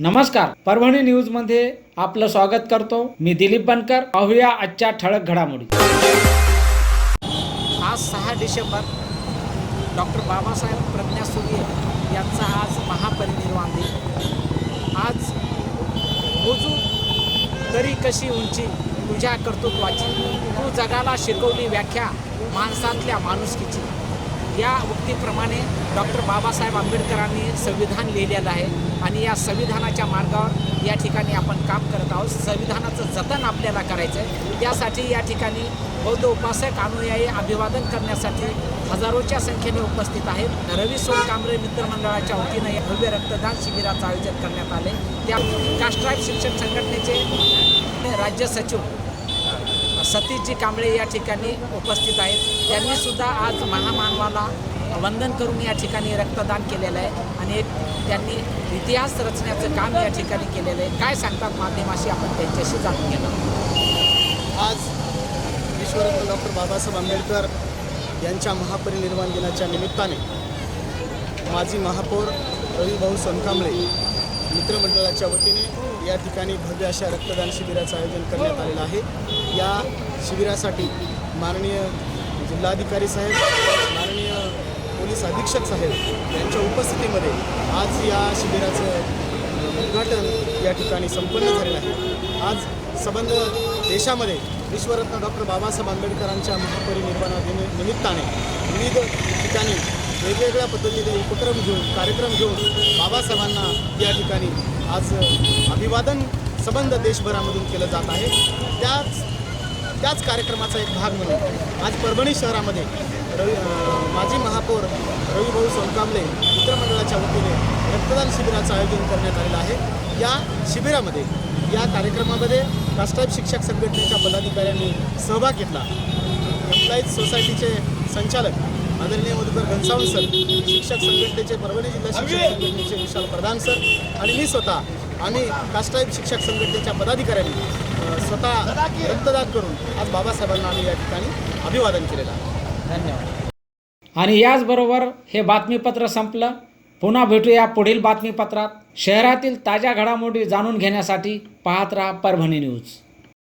नमस्कार परभणी न्यूजमध्ये आपलं स्वागत करतो. मी दिलीप बनकर पाहूया आजच्या ठळक घडामोडी. आज सहा डिसेंबर डॉक्टर बाबासाहेब प्रज्ञा सूर्य यांचा आज महापरिनिर्वाण दिन. आज मोजू तरी कशी उंची तुझ्या कर्तृत्वाची? तू जगाला शिकवली व्याख्या माणसातल्या माणुसकीची. या उक्तीप्रमाणे डॉक्टर बाबासाहेब आंबेडकरांनी संविधान लिहिलेलं आहे आणि या संविधानाच्या मार्गावर या ठिकाणी आपण काम करत आहोत. संविधानाचं जतन आपल्याला करायचं आहे. त्यासाठी या ठिकाणी बौद्ध उपासक अनुयायी अभिवादन करण्यासाठी हजारोच्या संख्येने उपस्थित आहेत. रवी सोनकांबरे मित्रमंडळाच्या वतीनं या भव्य रक्तदान शिबिराचं आयोजन करण्यात आले त्या काष्ट्राईब शिक्षण संघटनेचे राज्य सचिव सतीशजी कांबळे या ठिकाणी उपस्थित आहेत. त्यांनी सुद्धा आज महामानवाला वंदन करून या ठिकाणी रक्तदान केलेलं आहे आणि एक त्यांनी इतिहास रचण्याचं काम या ठिकाणी केलेलं आहे. काय सांगतात माध्यमाशी आपण त्यांच्याशी जाणून घेणार आज विश्वरत्न डॉक्टर बाबासाहेब आंबेडकर यांच्या महापरिनिर्वाण दिनाच्या निमित्ताने माजी महापौर रविभाऊ सोनकांबळे मित्रमंडळाच्या वतीने या ठिकाणी भव्य अशा रक्तदान शिबिराचं आयोजन करण्यात आलेलं आहे. या शिबिरासाठी माननीय जिल्हाधिकारी साहेब माननीय पोलीस अधीक्षक साहेब यांच्या उपस्थितीमध्ये आज या शिबिराचं उद्घाटन या ठिकाणी संपन्न झालेलं आहे. आज संबंध देशामध्ये विश्वरत्न डॉक्टर बाबासाहेब आंबेडकरांच्या महापरिनिर्वाणा निमित्ताने विविध ठिकाणी वेगवेगळ्या पद्धतीने उपक्रम घेऊन कार्यक्रम घेऊन बाबासाहेबांना या ठिकाणी आज अभिवादन संबंध देशभरामधून केलं जात आहे. त्याच त्याच कार्यक्रमाचा एक भाग म्हणून आज परभणी शहरामध्ये रवी माजी महापौर रविभाऊ सोनकांबळे मित्रमंडळाच्या वतीने रक्तदान शिबिराचं आयोजन करण्यात आलेलं आहे. या शिबिरामध्ये या कार्यक्रमामध्ये राष्ट्रीय शिक्षक संघटनेच्या पदाधिकाऱ्यांनी सहभाग घेतला. एम्प्लॉईज सोसायटीचे संचालक आदरणीय मधुकर घनसावंत सर शिक्षक संघटनेचे परभणी जिल्हा शिक्षक संघटनेचे विशाल प्रधान सर आणि मी स्वतः आम्ही कास्टाईब शिक्षक संघटनेच्या पदाधिकाऱ्यांनी स्वतः रक्तदान करून आज बाबासाहेबांना आम्ही या ठिकाणी अभिवादन केलेलं आहे. धन्यवाद. आणि याचबरोबर हे बातमीपत्र संपलं. पुन्हा भेटूया पुढील बातमीपत्रात. शहरातील ताज्या घडामोडी जाणून घेण्यासाठी पाहत राहा परभणी न्यूज.